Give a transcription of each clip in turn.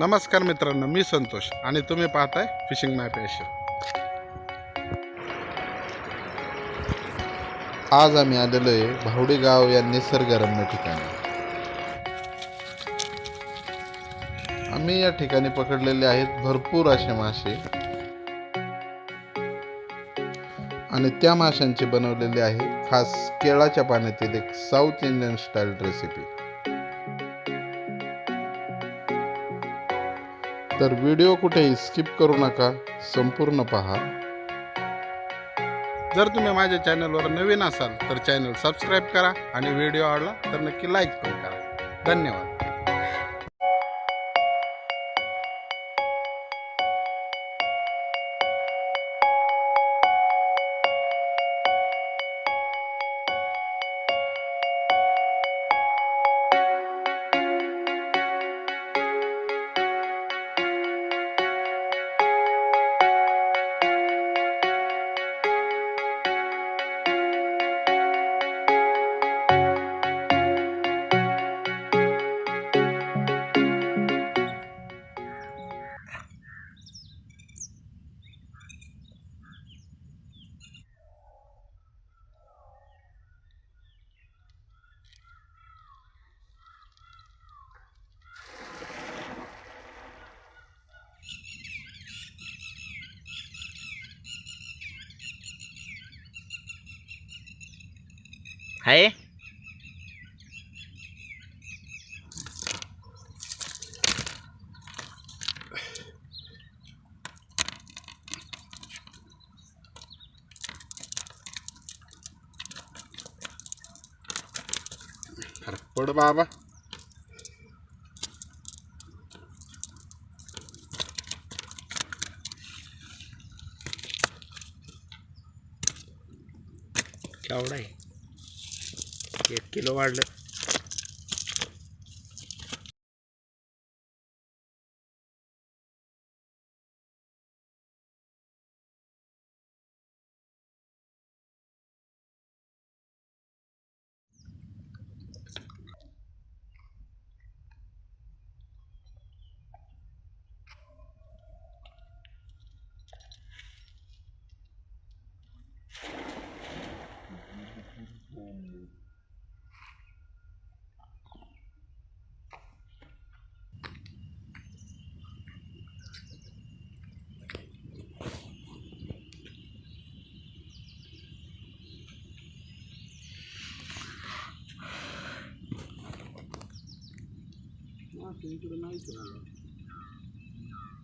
नमस्कार मित्रांनो मी संतोष आणि तुम्ही पाहताय फिशिंग माय पॅशन आज आम्ही आलेलो आहे भावडी गाव या निसर्गरम्य ठिकाणी. आम्ही या ठिकाणी पकडलेले आहेत भरपूर असे मासे. आणि त्या माशांची बनवलेली आहे खास केळाच्या पाण्यातील एक साऊथ इंडियन स्टाईल रेसिपी तर व्हिडिओ कुठेही स्किप करू नका संपूर्ण पहा. जर तुम्ही माझ्या चॅनलवर नवीन असाल तर चॅनल सबस्क्राईब करा आणि व्हिडिओ आवडला तर नक्की लाईक पण करा. धन्यवाद. Aí. Por baba. Chào đây. एक किलो वाढलं वाटतं इकडे नाही ठेवलं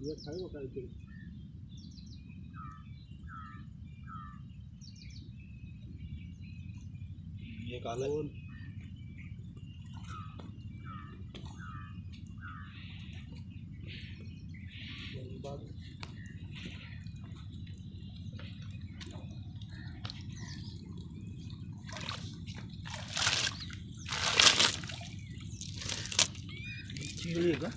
एक आहे बघा इकडे एक आला चिळी का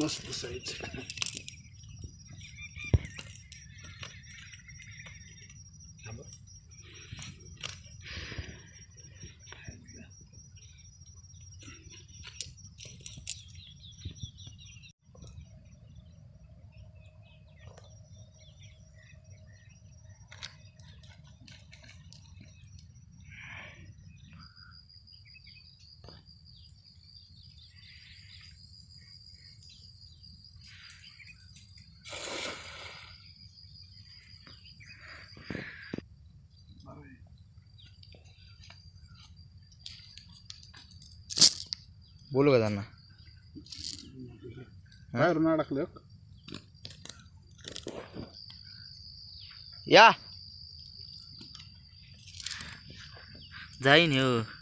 must decide. बोलू का त्यांना? बाहेरून अडकलं या. जाईन हो.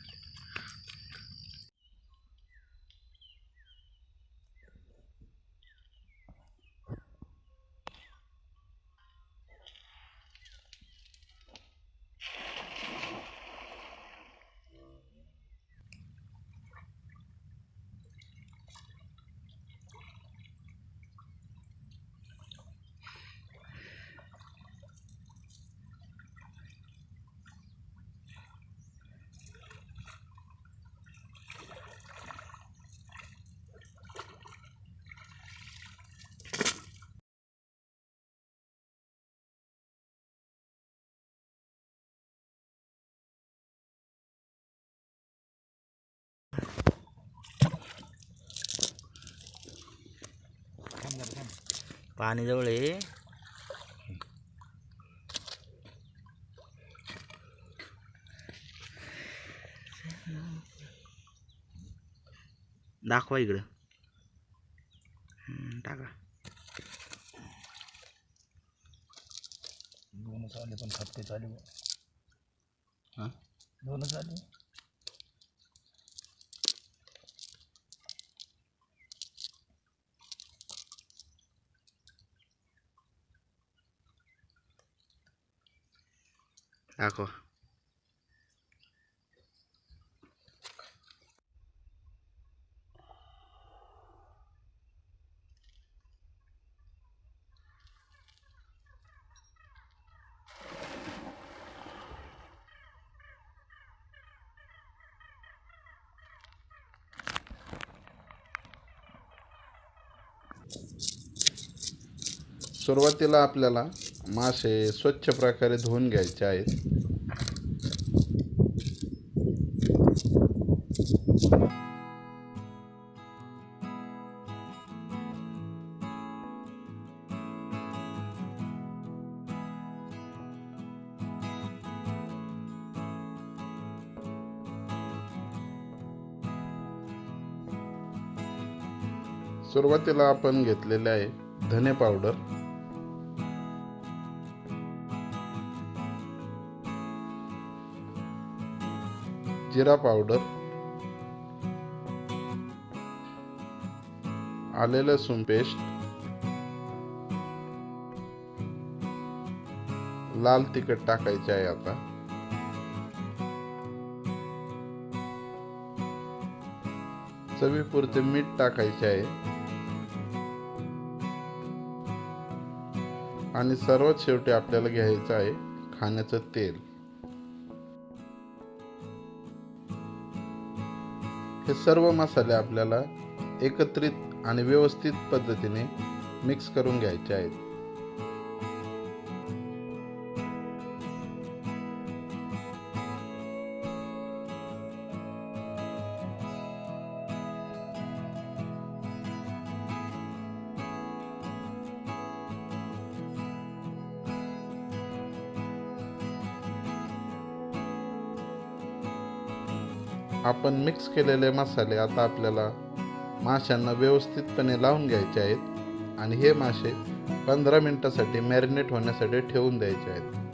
पाणी जवळ आहे. दाखवा इकडं. टाका. दोनच आले पण खपते आले हां? दोनच आले? दाखवा सुरुवातीला आपल्याला मासे स्वच्छ प्रकारे धुवून घ्यायचे आहेत. सुरुवातीला आपण घेतलेले आहे धने पावडर. जिरा पावडर आले लसूण पेस्ट लाल तिखट टाकायचे आहे आता. चवीपुरते मीठ टाकायचे आहे. आणि सर्वात शेवटी आपल्याला घ्यायचं आहे खाण्याचं तेल. हे सर्व मसाले आपल्याला एकत्रित आणि व्यवस्थित पद्धतीने मिक्स करून घ्यायचे आहेत. आपण मिक्स केलेले मसाले आता आपल्याला माशांना व्यवस्थितपणे लावून घ्यायचे आहेत. आणि हे मासे पंधरा मिनटासाठी मॅरिनेट होण्यासाठी ठेवून द्यायचे आहेत.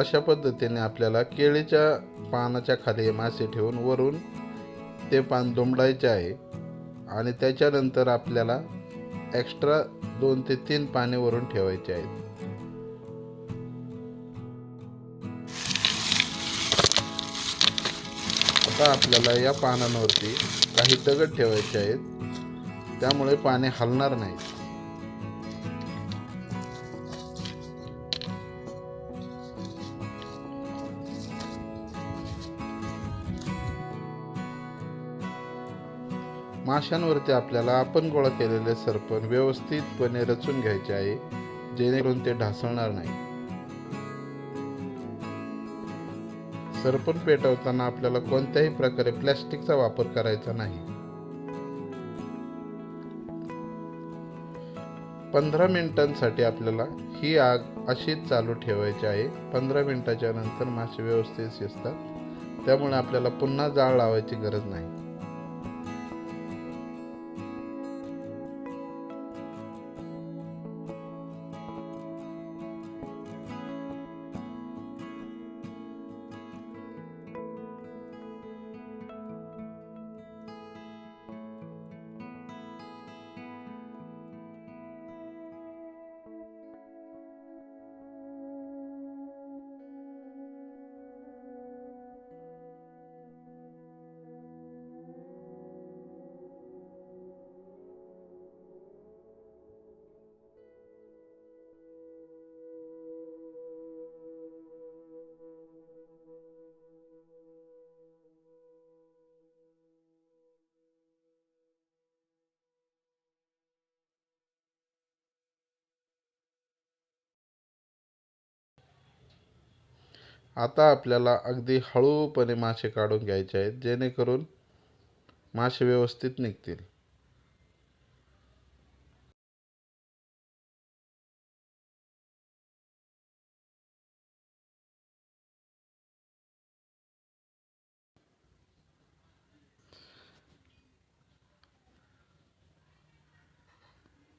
अशा पद्धतीने आपल्याला केळीच्या पानाच्या खाली मासे ठेवून वरून ते पान दुमडायचे आहे. आणि त्याच्यानंतर आपल्याला एक्स्ट्रा दोन ते तीन पाने वरून ठेवायचे आहेत. आता आपल्याला या पानांवरती काही दगड ठेवायचे आहेत. त्यामुळे पाने हलणार नाहीत. माशांवरती आपल्याला आपण गोळा केलेले सरपण व्यवस्थितपणे रचून घ्यायचे आहे जेणेकरून ते ढासळणार नाही. सरपण पेटवताना आपल्याला कोणत्याही प्रकारे प्लॅस्टिकचा वापर करायचा नाही. पंधरा मिनिटांसाठी आपल्याला ही आग अशीच चालू ठेवायची आहे. पंधरा मिनिटाच्या नंतर मासे व्यवस्थित शिजतात. त्यामुळे आपल्याला पुन्हा जाळ लावायची गरज नाही. आता आपल्याला अगदी हळूपणे मासे काढून घ्यायचे आहेत जेणेकरून मासे व्यवस्थित निघतील.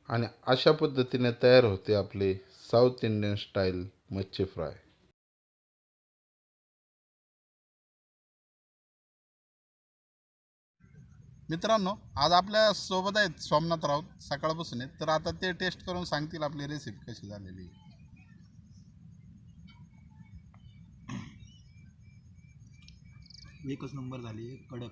आणि अशा पद्धतीने तयार होते आपले साऊथ इंडियन स्टाईल मच्छी फ्राय. मित्रांनो आज आपल्यासोबत आहेत सोमनाथ राऊत सकाळपासून आहेत तर आता ते टेस्ट करून सांगतील आपली रेसिपी कशी झालेली आहे. एकच नंबर झाली एक कडक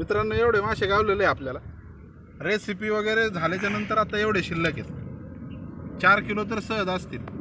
मित्रांनो एवढे मासे गावलेले आपल्याला. रेसिपी वगैरे झाल्याच्यानंतर आता एवढे शिल्लक आहेत. चार किलो तर सहज असतील.